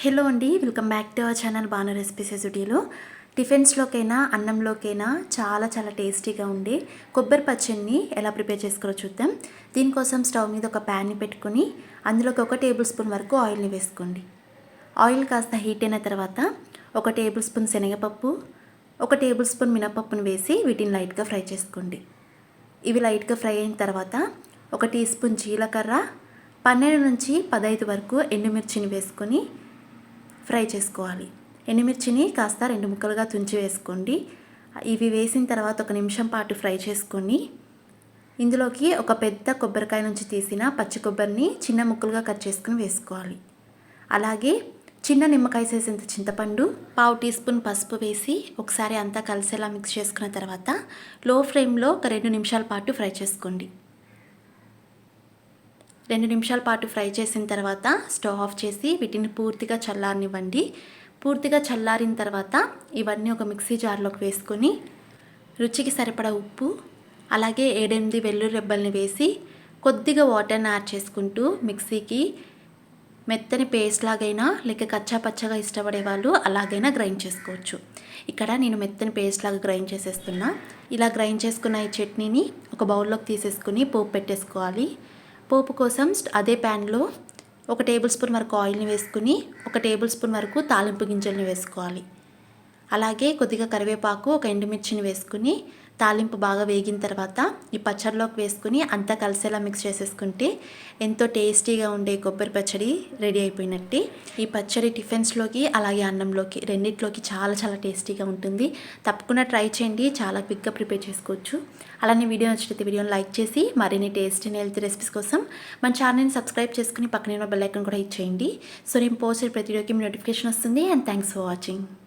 Hello అండి welcome back to our channel Banu recipes ఎసుటీలో టిఫిన్స్లోకైనా అన్నంలోకైనా చాలా చాలా టేస్టీగా ఉండే కొబ్బరి పచ్చడిని ఎలా ప్రిపేర్ చేసుకోవాలో చూద్దాం. దీనికోసం స్టవ్ మీద ఒక ప్యాన్ని పెట్టుకొని అందులోకి ఒక టేబుల్ స్పూన్ వరకు ఆయిల్ని వేసుకోండి. ఆయిల్ కాస్త హీట్ అయిన తర్వాత ఒక టేబుల్ స్పూన్ శనగపప్పు ఒక టేబుల్ స్పూన్ మినపప్పును వేసి వీటిని లైట్గా ఫ్రై చేసుకోండి. ఇవి లైట్గా ఫ్రై అయిన తర్వాత ఒక టీ స్పూన్ జీలకర్ర పన్నెండు నుంచి పదహైదు వరకు ఎండుమిర్చిని వేసుకొని ఫ్రై చేసుకోవాలి. ఎండుమిర్చిని కాస్త రెండు ముక్కలుగా తుంచి వేసుకోండి. ఇవి వేసిన తర్వాత ఒక నిమిషం పాటు ఫ్రై చేసుకొని ఇందులోకి ఒక పెద్ద కొబ్బరికాయ నుంచి తీసిన పచ్చి కొబ్బరిని చిన్న ముక్కలుగా కట్ చేసుకుని వేసుకోవాలి. అలాగే చిన్న నిమ్మకాయ చేసేంత చింతపండు పావు టీ స్పూన్ పసుపు వేసి ఒకసారి అంతా కలిసేలా మిక్స్ చేసుకున్న తర్వాత లో ఫ్లేమ్లో ఒక రెండు నిమిషాల పాటు ఫ్రై చేసుకోండి. రెండు నిమిషాల పాటు ఫ్రై చేసిన తర్వాత స్టవ్ ఆఫ్ చేసి వీటిని పూర్తిగా చల్లారనివ్వండి. పూర్తిగా చల్లారిన తర్వాత ఇవన్నీ ఒక మిక్సీ జార్లోకి వేసుకొని రుచికి సరిపడా ఉప్పు అలాగే ఏడెనిమిది వెల్లుల్లి రెబ్బల్ని వేసి కొద్దిగా వాటర్ని యాడ్ చేసుకుంటూ మిక్సీకి మెత్తని పేస్ట్ లాగైనా లేక కచ్చా పచ్చగా ఇష్టపడే వాళ్ళు అలాగైనా గ్రైండ్ చేసుకోవచ్చు. ఇక్కడ నేను మెత్తని పేస్ట్ లాగా గ్రైండ్ చేసేస్తున్నా. ఇలా గ్రైండ్ చేసుకున్న ఈ చట్నీని ఒక బౌల్లోకి తీసేసుకుని పోపు పెట్టేసుకోవాలి. పోపు కోసం అదే ప్యాన్లో ఒక టేబుల్ స్పూన్ వరకు ఆయిల్ని వేసుకుని ఒక టేబుల్ స్పూన్ వరకు తాలింపు గింజల్ని వేసుకోవాలి. అలాగే కొద్దిగా కరివేపాకు ఒక ఎండుమిర్చిని వేసుకుని తాలింపు బాగా వేగిన తర్వాత ఈ పచ్చడిలోకి వేసుకుని అంతా కలిసేలా మిక్స్ చేసేసుకుంటే ఎంతో టేస్టీగా ఉండే కొబ్బరి పచ్చడి రెడీ అయిపోయినట్టు. ఈ పచ్చడి టిఫిన్స్లోకి అలాగే అన్నంలోకి రెండిట్లోకి చాలా చాలా టేస్టీగా ఉంటుంది. తప్పకుండా ట్రై చేయండి చాలా క్విక్గా ప్రిపేర్ చేసుకోవచ్చు. అలానే వీడియో నచ్చితే వీడియోని లైక్ చేసి మరిన్ని టేస్టీ హెల్తీ రెసిపీస్ కోసం మన ఛానల్ని సబ్స్క్రైబ్ చేసుకుని పక్కనే బెల్ ఐకన్ కూడా ఇచ్చేయండి సో నేను పోస్ట్ ప్రతి వీడియోకి నోటిఫికేషన్ వస్తుంది అండ్ థ్యాంక్స్ ఫర్ వాచింగ్